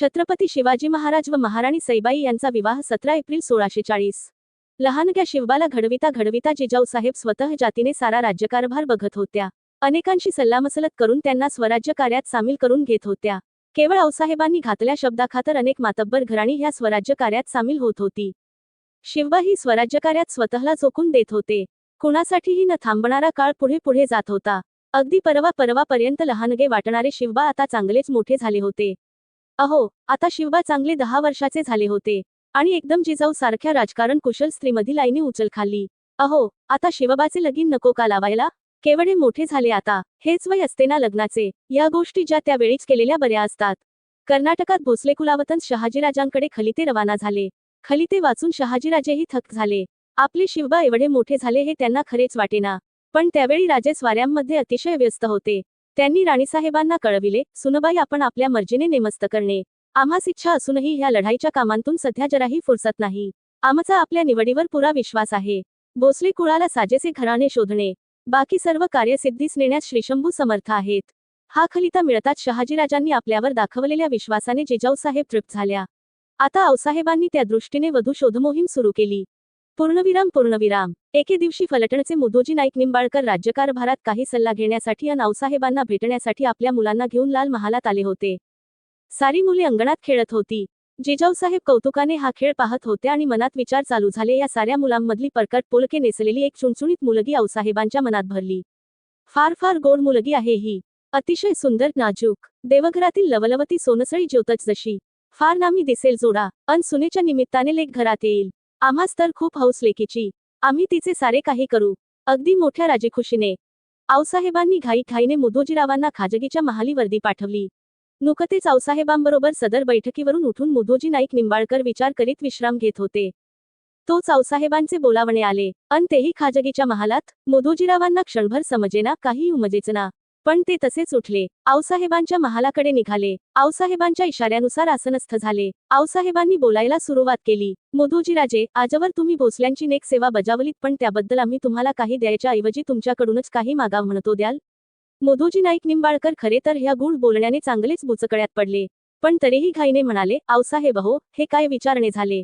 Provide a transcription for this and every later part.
छत्रपती शिवाजी महाराज व महाराणी सईबाई यांचा विवाह सतरा एप्रिल सोळाशे चाळीस. लहानग्या शिवबाला घडविता घडविता जिजाऊसाहेब स्वतः जातीने सारा राज्यकारभार बघत होत्या. अनेकांशी सल्लामसलत करून त्यांना स्वराज्य कार्यात सामील करून घेत होत्या. केवळ आऊसाहेबांनी घातल्या शब्दाखातर अनेक मातब्बर घराणी ह्या स्वराज्य कार्यात सामील होत होती. शिवबा ही स्वराज्य कार्यात स्वतःला झोकून देत होते. कुणासाठीही न थांबणारा काळ पुढे पुढे जात होता. अगदी परवा परवापर्यंत लहानगे वाटणारे शिवबा आता चांगलेच मोठे झाले होते. अहो आता शिवबा चांगले दहा वर्षाचे झाले होते. आणि एकदम जिजाऊ सारख्या राजकारण कुशल स्त्रीमधील आईने उचल खाल्ली. अहो आता शिवबाचे लगीन नको का लावायला? केवढे मोठे झाले आता. हेच वय असते ना लग्नाचे. या गोष्टी ज्या त्यावेळीच केलेल्या बऱ्या असतात. कर्नाटकात भोसले कुलावतन शहाजीराजांकडे खलिते रवाना झाले. खलिते वाचून शहाजीराजेही थक झाले. आपले शिवबा एवढे मोठे झाले हे त्यांना खरेच वाटेना. पण त्यावेळी राजे स्वाऱ्यांमध्ये अतिशय व्यस्त होते. त्यांनी राणीसाहेबांना कळविले सुनबाई आपण आपल्या मर्जीने नेमस्त करणे. आम्हास इच्छा असूनही ह्या लढाईच्या कामांतून सध्या जराही फुरसत नाही. आमचा आपल्या निवडीवर पुरा विश्वास आहे. भोसले कुळाला साजेसे घराणे शोधणे. बाकी सर्व कार्यसिद्धीस नेण्यात श्रीशंभू समर्थ आहेत. हा खलिता मिळताच शहाजीराजांनी आपल्यावर दाखवलेल्या विश्वासाने जिजाऊसाहेब तृप्त झाल्या. आता आऊसाहेबांनी त्या दृष्टीने वधू शोधमोहीम सुरू केली. पूर्णविराम पूर्णविराम. एके दिवशी फलटणचे मुदोजी नाईक निंबाळकर राज्यकारभारात काही सल्ला घेण्यासाठी या नावसाहेबांना भेटण्यासाठी आपल्या मुलांना घेऊन लाल महालात आले होते. सारी मुले अंगणात खेळत होती. जिजाऊसाहेब कौतुकाने हा खेळ पाहत होते आणि मनात विचार चालू झाले. या साऱ्या मुलांमधली परकट पोलके नेसलेली एक चुणचुणीत मुलगी आऊसाहेबांच्या मनात भरली. फार फार गोड मुलगी आहे ही. अतिशय सुंदर नाजूक. देवघरातील लवलवती सोनसळी ज्योतच जशी. फार नामी दिसेल जोडा. अन सुनेच्या निमित्ताने लेख घरात येईल. आम्हास तर खूप हौस लेकीची आम्ही तिचे सारे काही करू. अगदी मोठ्या राजेखुशीने. आऊसाहेबांनी घाईघाईने मुधोजीरावांना खाजगीच्या महाली वर्दी पाठवली. नुकतेच आऊसाहेबांबरोबर सदर बैठकीवरून उठून मुधोजी नाईक निंबाळकर विचार करीत विश्राम घेत होते. तोच आऊसाहेबांचे बोलावणे आले. अन तेही खाजगीच्या महालात मुधोजीरावांना क्षणभर समजेना काही उमजेच ना पण ते तसेच उठले. आऊसाहेबांच्या महालाकडे निघाले. आऊसाहेबांच्या इशाऱ्यानुसार आसनस्थ झाले. आऊसाहेबांनी बोलायला सुरुवात केली. मुदोजीराजे आजवर तुम्ही भोसल्यांची नेक सेवा बजावलीत पण त्याबद्दल आम्ही तुम्हाला काही द्यायच्या ऐवजी तुमच्याकडूनच काही मागाव म्हणतो द्याल? मुदोजी नाईक निंबाळकर खरे तर ह्या गुढ बोलण्याने चांगलेच बुचकळ्यात पडले. पण तरीही घाईने म्हणाले आऊसाहेब हो हे काय विचारणे झाले?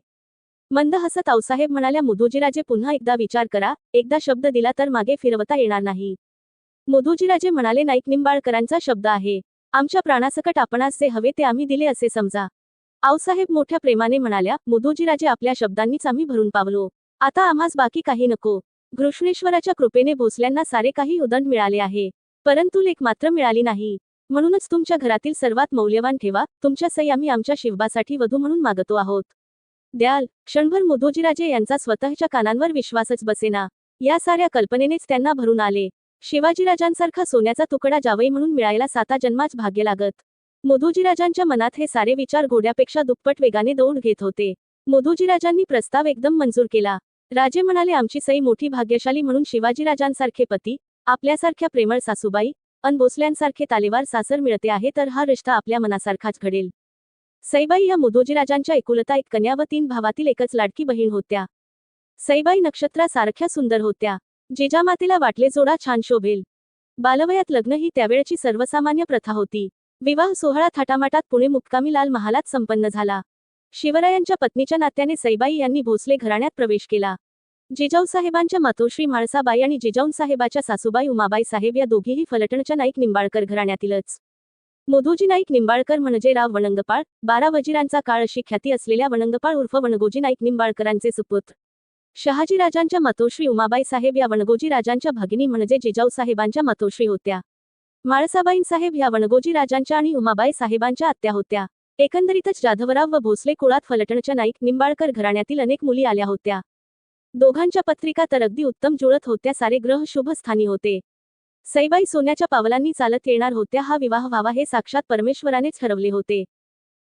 मंद हसत आऊसाहेब म्हणाल्या मुदोजीराजे पुन्हा एकदा विचार करा. एकदा शब्द दिला तर मागे फिरवता येणार नाही. मधुजीराजे म्हणाले नाईक निंबाळकरांचा शब्द आहे. आमच्या प्राणासकट आपणास जे हवे ते आम्ही दिले असे समजा. आऊसाहेब मोठ्या प्रेमाने म्हणाल्या मुदोजीराजे आपल्या शब्दांनीच आम्ही भरून पावलो. आता आम्हास बाकी काही नको. घृष्णेश्वराच्या कृपेने भोसल्यांना सारे काही उदंड मिळाले आहे. परंतु लेख मात्र मिळाली नाही. म्हणूनच तुमच्या घरातील सर्वात मौल्यवान ठेवा. तुमच्या सई आम्ही आमच्या शिवबासाठी वधू म्हणून मागतो आहोत. द्याल. क्षणभर मुदोजीराजे यांचा स्वतःच्या कानांवर विश्वासच बसेना. या साऱ्या कल्पनेनेच त्यांना भरून आले. शिवाजीराजांसारखा सोन्याचा तुकडा जावई म्हणून मिळायला साता जन्माच भाग्य लागत. मोधोजीराजांच्या मनात हे सारे विचार घोड्यापेक्षा दुप्पट वेगाने दौड घेत होते. मोधोजीराजांनी प्रस्ताव एकदम मंजूर केला. राजे म्हणाले आमची सई मोठी भाग्यशाली म्हणून शिवाजीराजांसारखे पती आपल्यासारख्या प्रेमळ सासूबाई अन भोसल्यांसारखे तालेवार सासर मिळते आहे तर हा रिश्ता आपल्या मनासारखाच घडेल. सईबाई या मुदोजीराजांच्या एकुलता एक कन्या व तीन भावातील एकच लाडकी बहीण होत्या. सईबाई नक्षत्रासारख्या सुंदर होत्या. जिजामातेला वाटले जोडा छान शोभेल. बालवयात लग्न ही त्यावेळची सर्वसामान्य प्रथा होती. विवाह सोहळा थाटामाटात पुणे मुक्कामी लाल महालात संपन्न झाला. शिवरायांच्या पत्नीच्या नात्याने सईबाई यांनी भोसले घराण्यात प्रवेश केला. जिजाऊसाहेबांच्या मातोश्री म्हाळसाबाई आणि जिजाऊसाहेबाच्या सासूबाई उमाबाई साहेब या दोघीही फलटणच्या नाईक निंबाळकर घराण्यातीलच. मोदोजी नाईक निंबाळकर म्हणजे राव वणंगपाळ बारा वजिरांचा काळ अशी ख्याती असलेल्या वणंगपाळ उर्फ वणगोजी नाईक निंबाळकरांचे सुपुत्र. शहाजी राजांच्या मातोश्री उमाबाई साहेब या वणगोजी राजांच्या भगिनी म्हणजे जिजाऊसाहेबांच्या मातोश्री होत्या. माळसाबाईंसाहेब ह्या वणगोजी राजांच्या आणि उमाबाई साहेबांच्या आत्या होत्या. एकंदरीतच जाधवराव व भोसले कुळात फलटणच्या नाईक निंबाळकर घराण्यातील अनेक मुली आल्या होत्या. दोघांच्या पत्रिका तर अगदी उत्तम जुळत होत्या सारे ग्रह शुभ स्थानी होते. सईबाई सोन्याच्या पावलांनी चालत येणार होत्या हा विवाह व्हावा हे साक्षात परमेश्वरानेच ठरवले होते.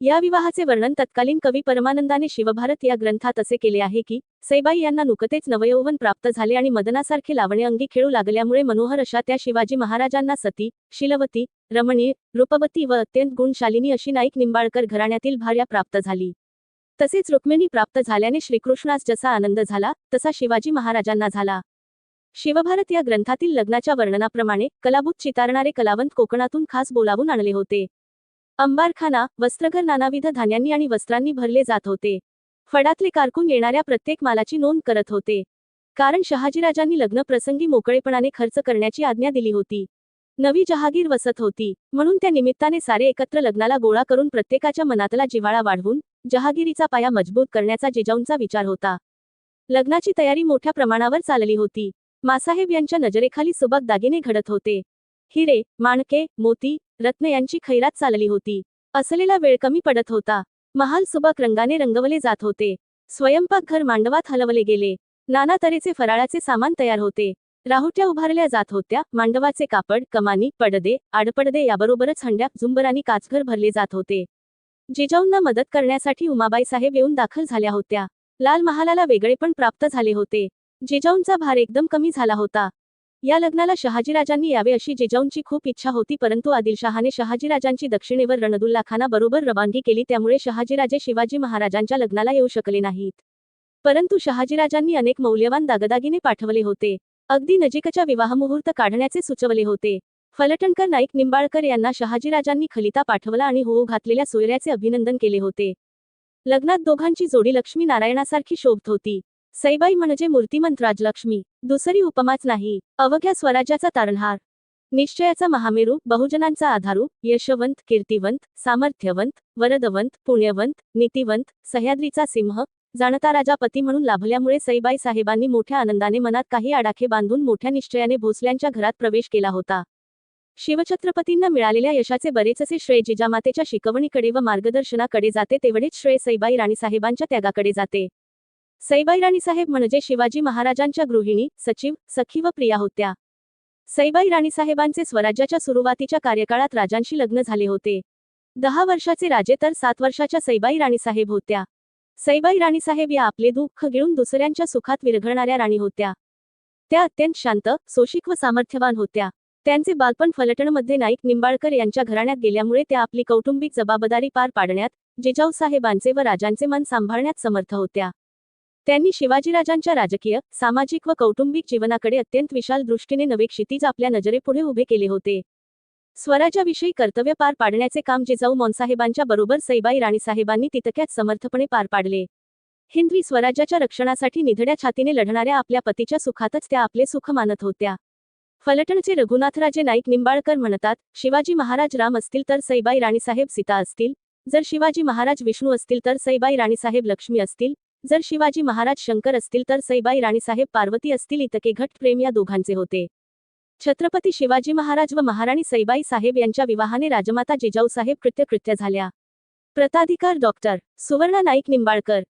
या विवाहाचे वर्णन तत्कालीन कवी परमानंदाने शिवभारत या ग्रंथात असे केले आहे की सैबाई यांना नुकतेच नवयौवन प्राप्त झाले आणि मदनासारखे लावणे अंगी खेळू लागल्यामुळे मनोहर अशा त्या शिवाजी महाराजांना सती शिलवती रमणीय रूपवती व अत्यंत गुणशालिनी अशी नाईक निंबाळकर घराण्यातील भार्या प्राप्त झाली. तसेच रुक्मिणी प्राप्त झाल्याने श्रीकृष्णास जसा आनंद झाला तसा शिवाजी महाराजांना झाला. शिवभारत या ग्रंथातील लग्नाच्या वर्णनाप्रमाणे कलाभूत चितारणारे कलावंत कोकणातून खास बोलावून आणले होते. अंबारखाना वस्त्रघर नानाविध धान्यांनी आणि वस्त्रांनी भरले जात होते. फडातले कारकून येणाऱ्या प्रत्येक मालाची नोंद करत होते. कारण शहाजीराजांनी लग्नप्रसंगी मोकळेपणाने खर्च करण्याची आज्ञा दिली होती. नवी जहागीर वसत होती. म्हणून त्या निमित्ताने सारे एकत्र लग्नाला गोळा करून प्रत्येकाच्या मनातला जिव्हाळा वाढवून जहागिरीचा पाया मजबूत करण्याचा जिजाऊंचा विचार होता. लग्नाची तयारी मोठ्या प्रमाणावर चालली होती. मासाहेब यांच्या नजरेखाली सुबक दागिने घडत होते. हिरे माणके मोती रत्न यांची खैरात चालली होती. असलेला वेळ कमी पडत होता. महाल सुबक रंगाने रंगवले जात होते. स्वयंपाकघर मांडवात हलवले गेले. नाना तऱ्हेचे फराळाचे सामान तयार होते. राहुट्या उभारल्या जात होत्या. मांडवाचे कापड कमानी पडदे आडपडदे याबरोबरच हंड्या झुंबरानी काचघर भरले जात होते. जिजाऊंना मदत करण्यासाठी उमाबाई साहेब येऊन दाखल झाल्या होत्या. लाल महालाला वेगळेपण प्राप्त झाले होते. जिजाऊंचा भार एकदम कमी झाला होता. या लग्नाला शहाजीराजांनी यावे अशी जिजाऊंची खूप इच्छा होती परंतु आदिलशहाने शहाजीराजांची दक्षिणेवर रणदुल्ला खाना बरोबर रवानगी केली त्यामुळे शहाजीराजे शिवाजी महाराजांच्या लग्नाला येऊ शकले नाहीत. परंतु शहाजीराजांनी अनेक मौल्यवान दागदागिने पाठवले होते. अगदी नजीकच्या विवाहमुहूर्त काढण्याचे सुचवले होते. फलटणकर नाईक निंबाळकर यांना शहाजीराजांनी खलिता पाठवला आणि होऊ घातलेल्या सोयऱ्याचे अभिनंदन केले होते. लग्नात दोघांची जोडी लक्ष्मी नारायणासारखी शोभत होती. सईबाई म्हणजे मूर्तिमंत राजलक्ष्मी. दुसरी उपमाच नाही. अवघ्या स्वराज्याचा तारणहार. निश्चयाचा महामेरू बहुजनांचा आधारू यशवंत कीर्तिवंत सामर्थ्यवंत वरदवंत पुण्यवंत नीतिवंत सह्याद्रीचा सिंह जाणता राजा पती म्हणून लाभल्यामुळे सईबाई साहेबांनी मोठ्या आनंदाने मनात काही आडाखे बांधून मोठ्या निश्चयाने भोसल्यांच्या घरात प्रवेश केला होता. शिवछत्रपतींना मिळालेल्या यशाचे बरेचसे श्रेय जिजामातेच्या शिकवणीकडे व मार्गदर्शनाकडे जाते तेवढेच श्रेय सईबाई राणीसाहेबांच्या त्यागाकडे जाते. सईबाई राणीसाहेब म्हणजे शिवाजी महाराजांच्या गृहिणी सचिव सखी व प्रिया होत्या. सईबाई राणीसाहेबांचे स्वराज्याच्या सुरुवातीच्या कार्यकाळात राजांशी लग्न झाले होते. दहा वर्षाचे राजे तर सात वर्षाच्या सईबाई राणीसाहेब होत्या. सईबाई राणीसाहेब या आपले दुःख गिळून दुसऱ्यांच्या सुखात विरघळणाऱ्या राणी होत्या. त्या अत्यंत शांत सोशिक व सामर्थ्यवान होत्या. त्यांचे बालपण फलटणमध्ये नाईक निंबाळकर यांच्या घराण्यात गेल्यामुळे त्या आपली कौटुंबिक जबाबदारी पार पाडण्यात जिजाऊसाहेबांचे व राजांचे मन सांभाळण्यात समर्थ होत्या. त्यांनी शिवाजीराजांच्या राजकीय सामाजिक व कौटुंबिक जीवनाकडे अत्यंत विशाल दृष्टीने नवे क्षितिज आपल्या नजरेपुढे उभे केले होते. स्वराज्याविषयी कर्तव्य पार पाडण्याचे काम जिजाऊ मोनसाहेबांच्या बरोबर सईबाई राणीसाहेबांनी तितक्याच समर्थपणे पार पाडले. हिंदवी स्वराज्याच्या रक्षणासाठी निधड्या छातीने लढणाऱ्या आपल्या पतीच्या सुखातच त्या आपले सुख मानत होत्या. फलटणचे रघुनाथराजे नाईक निंबाळकर म्हणतात शिवाजी महाराज राम असतील तर सईबाई राणीसाहेब सीता असतील जर शिवाजी महाराज विष्णू असतील तर सईबाई राणीसाहेब लक्ष्मी असतील जर शिवाजी महाराज शंकर असतील तर सईबाई राणीसाहेब पार्वती असतील इतके घट प्रेम या दोघांचे होते. छत्रपती शिवाजी महाराज व महाराणी सईबाई साहेब यांच्या विवाहाने राजमाता जिजाऊसाहेब कृत्यकृत्य झाल्या. प्रताधिकार डॉक्टर सुवर्णा नाईक निंबाळकर